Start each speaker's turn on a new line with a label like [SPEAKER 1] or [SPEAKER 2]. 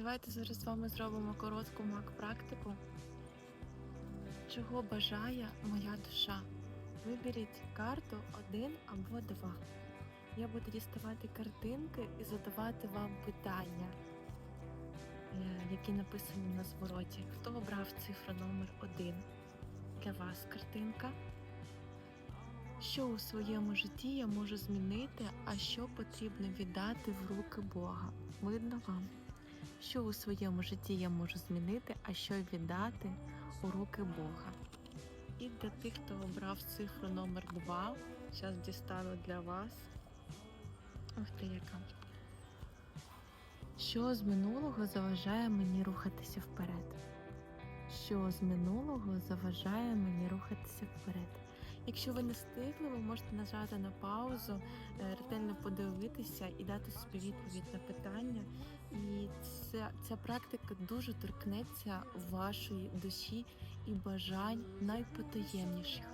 [SPEAKER 1] Давайте зараз з вами зробимо коротку мак-практику. Чого бажає моя душа? Виберіть карту один або два. Я буду діставати картинки і задавати вам питання, е, які написані на звороті. Хто обрав цифру номер один? Для вас картинка. Що у своєму житті я можу змінити, а що потрібно віддати в руки Бога? Видно вам? Що у своєму житті я можу змінити, а що віддати у руки Бога? І для тих, хто обрав цифру номер 2, зараз дістану для вас. Ух ти яка. Що з минулого заважає мені рухатися вперед? Що з минулого заважає мені рухатися вперед? Якщо ви не встигли, ви можете нажати на паузу, е, ретельно подивитися і дати собі відповідь на питання. І ця, ця практика дуже торкнеться вашої душі і бажань найпотаємніших.